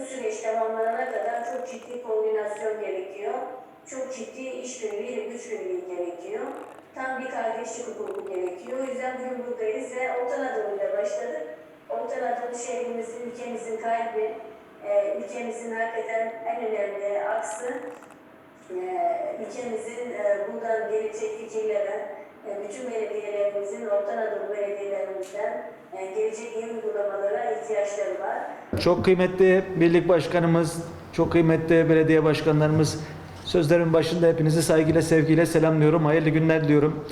bu süreç tamamlanana kadar çok ciddi koordinasyon gerekiyor. Çok ciddi işbirliği, güç birliği gerekiyor. Tam bir kardeşlik hukuku gerekiyor. O yüzden bugün buradayız ve Orta Anadolu'yla başladık. Orta Anadolu şehrimizin, ülkemizin kalbi, e, ülkemizin hakikaten en önemli aksı. E, ülkemizin e, buradan gelecek fikirlere, bütün belediyelerimizin, Orta Anadolu belediyelerimizden e, gelecek yeni uygulamalara ihtiyaçları var. Çok kıymetli birlik başkanımız, çok kıymetli belediye başkanlarımız, sözlerimin başında hepinizi saygıyla, sevgiyle selamlıyorum. Hayırlı günler diliyorum.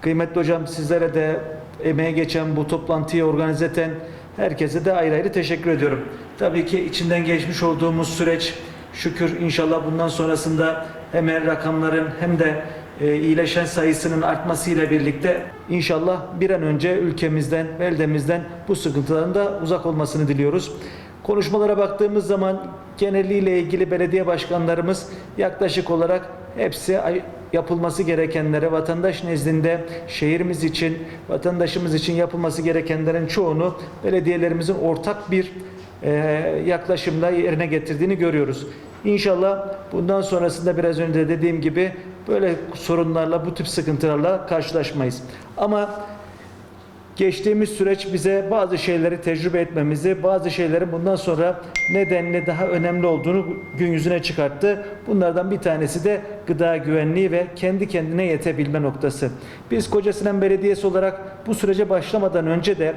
Kıymetli hocam sizlere de emeğe geçen bu toplantıyı organize eden herkese de ayrı ayrı teşekkür ediyorum. Tabii ki içinden geçmiş olduğumuz süreç şükür inşallah bundan sonrasında hem rakamların hem de iyileşen sayısının artmasıyla birlikte inşallah bir an önce ülkemizden, beldemizden bu sıkıntıların da uzak olmasını diliyoruz. Konuşmalara baktığımız zaman geneliyle ilgili belediye başkanlarımız yaklaşık olarak hepsi yapılması gerekenlere vatandaş nezdinde şehrimiz için, vatandaşımız için yapılması gerekenlerin çoğunu belediyelerimizin ortak bir e, yaklaşımla yerine getirdiğini görüyoruz. İnşallah bundan sonrasında biraz önce dediğim gibi böyle sorunlarla, bu tip sıkıntılarla karşılaşmayız. Ama geçtiğimiz süreç bize bazı şeyleri tecrübe etmemizi, bazı şeylerin bundan sonra nedenli daha önemli olduğunu gün yüzüne çıkarttı. Bunlardan bir tanesi de gıda güvenliği ve kendi kendine yetebilme noktası. Biz Kocasinan Belediyesi olarak bu sürece başlamadan önce de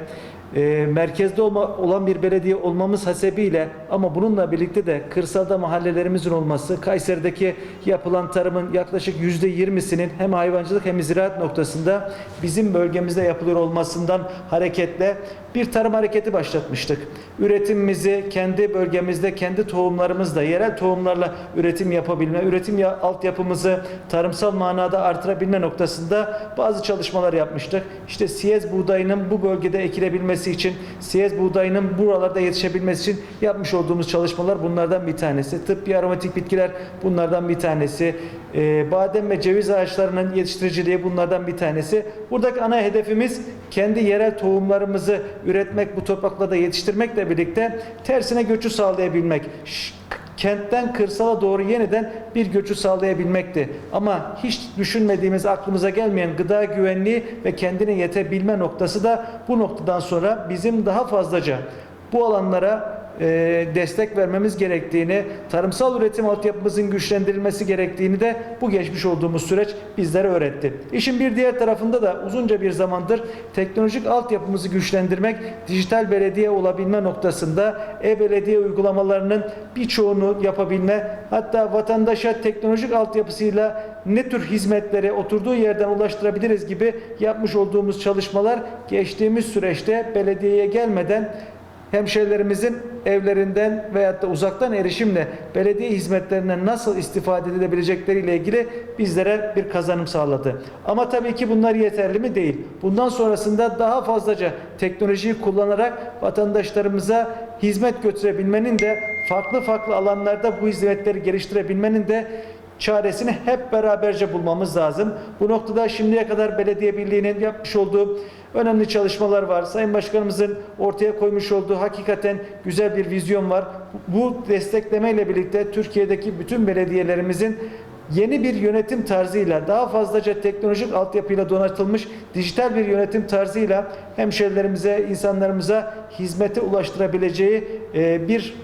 e, merkezde olma, olan bir belediye olmamız hasebiyle ama bununla birlikte de kırsalda mahallelerimizin olması, Kayseri'deki yapılan tarımın yaklaşık yüzde yirmisinin hem hayvancılık hem ziraat noktasında bizim bölgemizde yapılıyor olmasından hareketle bir tarım hareketi başlatmıştık. Üretimimizi kendi bölgemizde, kendi tohumlarımızla, yerel tohumlarla üretim yapabilme, üretim ya- altyapımızı tarımsal manada artırabilme noktasında bazı çalışmalar yapmıştık. İşte siyez buğdayının bu bölgede ekilebilmesi için, siyez buğdayının buralarda yetişebilmesi için yapmış olduğumuz çalışmalar bunlardan bir tanesi. Tıbbi aromatik bitkiler bunlardan bir tanesi. Ee, badem ve ceviz ağaçlarının yetiştiriciliği bunlardan bir tanesi. Buradaki ana hedefimiz kendi yerel tohumlarımızı üretmek, bu topraklarda yetiştirmekle birlikte tersine göçü sağlayabilmek. Ş- kentten kırsala doğru yeniden bir göçü sağlayabilmekti. Ama hiç düşünmediğimiz, aklımıza gelmeyen gıda güvenliği ve kendine yetebilme noktası da bu noktadan sonra bizim daha fazlaca bu alanlara e, destek vermemiz gerektiğini, tarımsal üretim altyapımızın güçlendirilmesi gerektiğini de bu geçmiş olduğumuz süreç bizlere öğretti. İşin bir diğer tarafında da uzunca bir zamandır teknolojik altyapımızı güçlendirmek, dijital belediye olabilme noktasında e-belediye uygulamalarının birçoğunu yapabilme, hatta vatandaşa teknolojik altyapısıyla ne tür hizmetleri oturduğu yerden ulaştırabiliriz gibi yapmış olduğumuz çalışmalar geçtiğimiz süreçte belediyeye gelmeden hemşehrilerimizin evlerinden veyahut da uzaktan erişimle belediye hizmetlerinden nasıl istifade edilebilecekleriyle ilgili bizlere bir kazanım sağladı. Ama tabii ki bunlar yeterli mi? Değil. Bundan sonrasında daha fazlaca teknolojiyi kullanarak vatandaşlarımıza hizmet götürebilmenin de farklı farklı alanlarda bu hizmetleri geliştirebilmenin de çaresini hep beraberce bulmamız lazım. Bu noktada şimdiye kadar belediye birliğinin yapmış olduğu önemli çalışmalar var. Sayın Başkanımızın ortaya koymuş olduğu hakikaten güzel bir vizyon var. Bu desteklemeyle birlikte Türkiye'deki bütün belediyelerimizin yeni bir yönetim tarzıyla daha fazlaca teknolojik altyapıyla donatılmış dijital bir yönetim tarzıyla hemşerilerimize, insanlarımıza hizmete ulaştırabileceği e, bir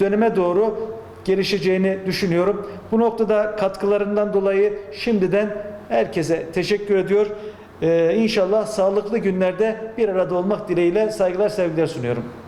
döneme doğru gelişeceğini düşünüyorum. Bu noktada katkılarından dolayı şimdiden herkese teşekkür ediyor. Ee, inşallah sağlıklı günlerde bir arada olmak dileğiyle saygılar sevgiler sunuyorum.